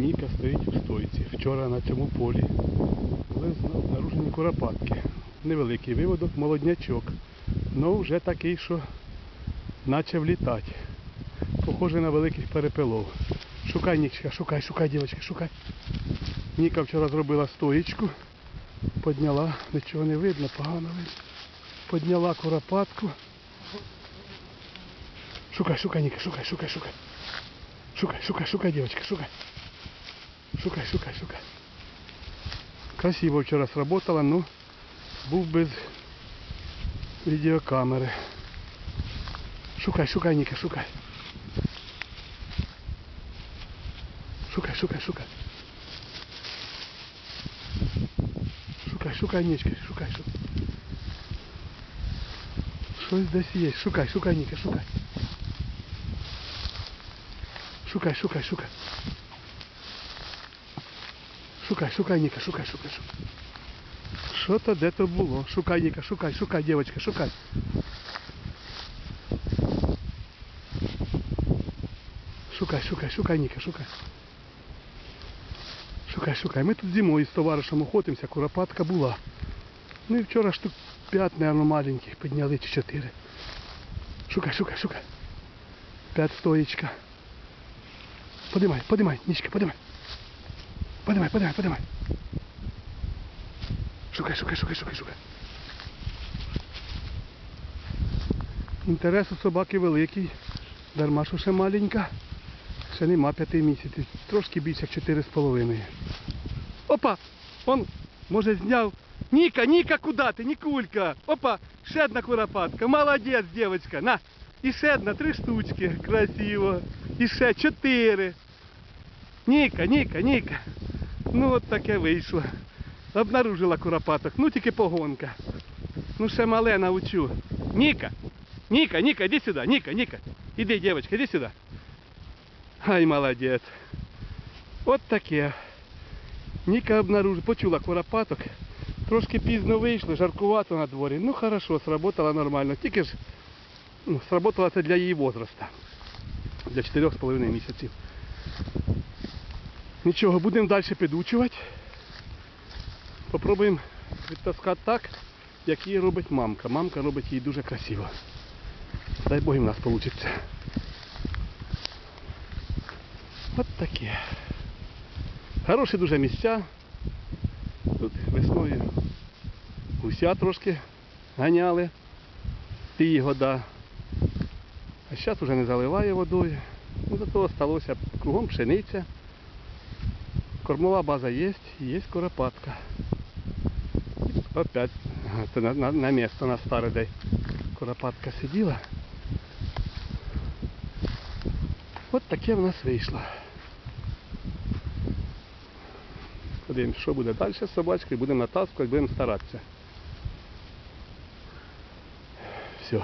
Ніка стоїть у стойці. Вчора на цьому полі були обнаружені куропатки. Невеликий виводок, молоднячок. Ну вже такий, що почав літати. Похоже на великих перепелов. Шукай, Нікчика, шукай, шукай, дівчатка, шукай. Ніка вчора зробила стоїчку, підняла, нічого не видно, погано видно. Підняла куропатку. Шукай, шукай, Ніка, шукай, шукай, шукай. Шукай, шукай, шукай, девочка, шукай. Шукай, шукай, шукай. Красиво вчора сработало, ну був без відеокамери. Шукай, шукай, Ніка, шукай. Шукай, шукай, шукай. Шукай, шукай, Нічка, шукай, шукай. Щось десь є. Шукай, шукай, Ніка, шукай. Шукай, шукай, шукай. Шукай, шукай, Ніка, шукай, шукай, шукай. Що то де то було? Шукай, Ніка, шукай, шукай, дівчатка, шукай. Шукай, шукай, шукай, Ніка, шукай. Шукай, шукай. Ми тут зимою з товаришем охотимося, куропатка була. Ну і вчора штук 5, мабуть, маленьких підняли чи 4. Шукай, шукай, шукай. П'ять стоїчка. Подимай, подимай, Нічка, подимай. Подимай, подимай, подимай. Шукай, шукай, шукай, шукай, шукай. Інтерес у собаки великий. Дарма, що ще маленька. Ще нема п'яти місяців. Трошки більше, як чотири з половиною. Опа! Он, може, зняв. Ніка, Ніка, куди ти? Нікулька. Опа, ще одна куропатка. Молодець, дівчинка. На. І ще одна, три штучки. Красиво. І ще чотири. Ніка, Ніка, Ніка. Ну от таке вийшло. Обнаружила куропаток. Ну тільки погонка. Ну ще мале научу. Ніка, Ніка, Ніка, іди сюди. Ніка, Ніка. Іди, дівчинка, іди сюди. Ай, молодець. От таке. Ніка обнаружила, почула куропаток. Трошки пізно вийшли, жаркувато на дворі. Ну хорошо, сработала нормально. Тільки ж ну, сработала це для її возраста. Для 4,5 місяців. Нічого, будемо далі підучувати. Попробуємо відтаскати так, як її робить мамка. Мамка робить її дуже красиво. Дай Бог і в нас вийде. От таке. Хороші дуже місця. Тут весною гуся трошки ганяли. Ті года. А зараз вже не заливає водою. Ну, зато залишилося кругом пшениця. Кормова база є, є коропатка. І Опять ага, це на, на, на місто на старий день. Коропатка сиділа. От таке в нас вийшло. Подивимось, що буде далі з собачкою, будемо натаскувати, будемо старатися. Все.